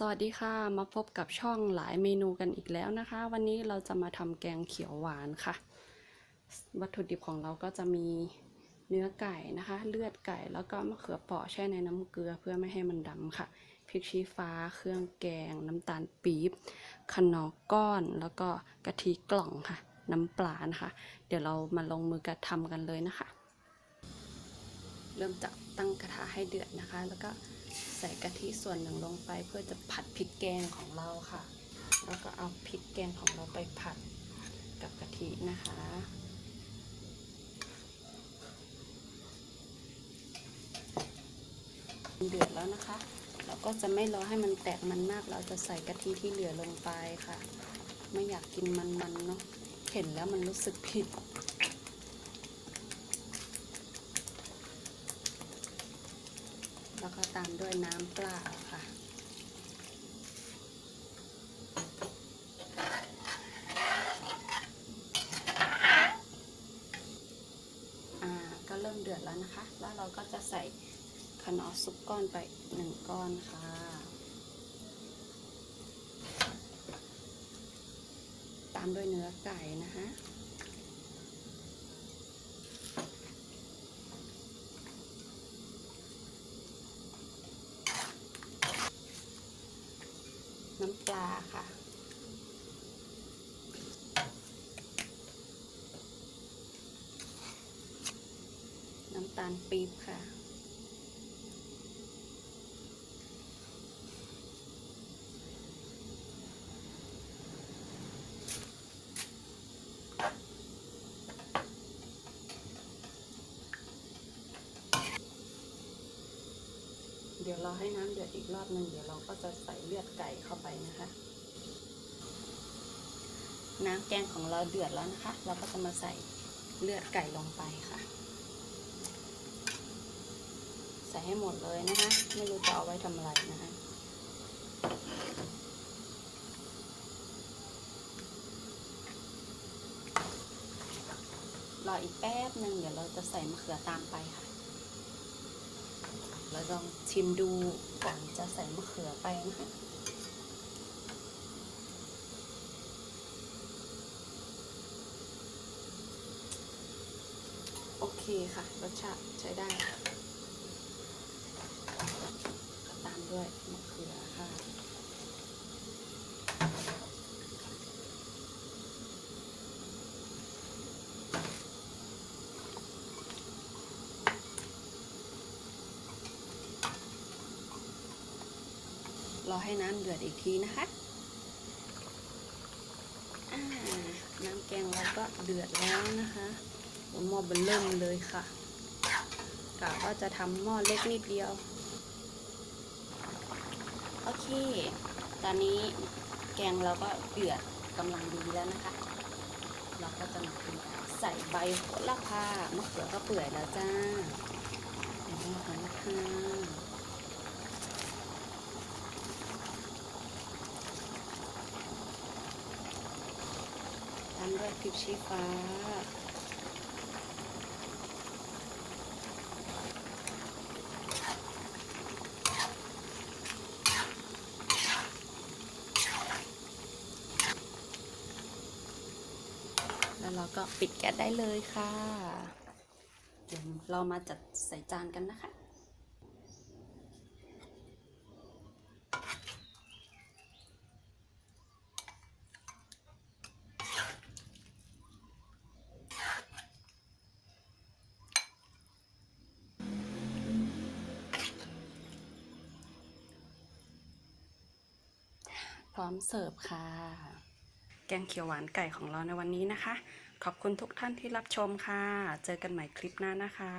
สวัสดีค่ะ มาพบกับช่องหลายเมนูกันอีกแล้วนะคะ วันนี้เราจะมาทำแกงเขียวหวานค่ะ วัตถุดิบของเราก็จะมีเนื้อไก่นะคะ เลือดไก่แล้วก็มะเขือเปราะแช่ในน้ำเกลือเพื่อไม่ให้มันดำค่ะพริกชี้ฟ้า เครื่องแกง น้ำตาลปี๊บขนอก้อน แล้วก็กะทิกล่องค่ะ น้ำปลานะคะ เดี๋ยวเรามาลงมือกันทำกันเลยนะคะ เริ่มจากตั้งกระทะให้เดือดนะคะ แล้วก็ ใส่กะทิส่วนหนึ่งลงไปเพื่อจะผัดพริกแกงของเราค่ะ แล้วก็เอาพริกแกงของเราไปผัดกับกะทินะคะเดือดแล้วนะคะ เราก็จะไม่รอให้มันแตกมันมาก เราจะใส่กะทิที่เหลือลงไปค่ะ ไม่อยากกินมันๆเนาะ เห็นแล้วมันรู้สึกผิด แล้วก็ตามด้วยน้ำเปล่าค่ะ อ่า ก็เริ่มเดือดแล้วนะคะ แล้วเราก็จะใส่ขนอซุปก้อนไปหนึ่งก้อนค่ะ ตามด้วยเนื้อไก่นะคะ น้ำปลาค่ะ น้ำตาลปี๊บค่ะ เดี๋ยวเราให้น้ำเดือดอีกรอบหนึ่งเดี๋ยวเราก็จะใส่เลือดไก่เข้าไปนะคะ น้ำแกงของเราเดือดแล้วนะคะ เราก็จะมาใส่เลือดไก่ลงไปค่ะ ใส่ให้หมดเลยนะคะ ไม่รู้จะเอาไว้ทำอะไรนะคะรออีกแป๊บหนึ่งเดี๋ยวเราจะใส่มะเขือตามไปค่ะ เราลองชิมดูก่อนจะใส่มะเขือไปนะคะโอเคค่ะ รสชาติใช้ได้ตามด้วยมะเขือค่ะ รอให้น้ำเดือดอีกทีนะคะน้ำแกงเราก็เดือดแล้วนะคะหม้อเบนเริ่มเลยค่ะกะว่าจะทำหม้อเล็กนิดเดียว โอเค ตอนนี้แกงเราก็เดือดกำลังดีแล้วนะคะ เราก็จะมาใส่ใบโหระพามะเขือก็เปื่อยแล้วจ้าใส่ใบโหระพาามด้วยพริกชี้ฟ้า แล้วเราก็ปิดแก๊สได้เลยค่ะ เดี๋ยวเรามาจัดใส่จานกันนะคะ พร้อมเสิร์ฟค่ะ แกงเขียวหวานไก่ของเราในวันนี้นะคะ ขอบคุณทุกท่านที่รับชมค่ะ เจอกันใหม่คลิปหน้านะคะ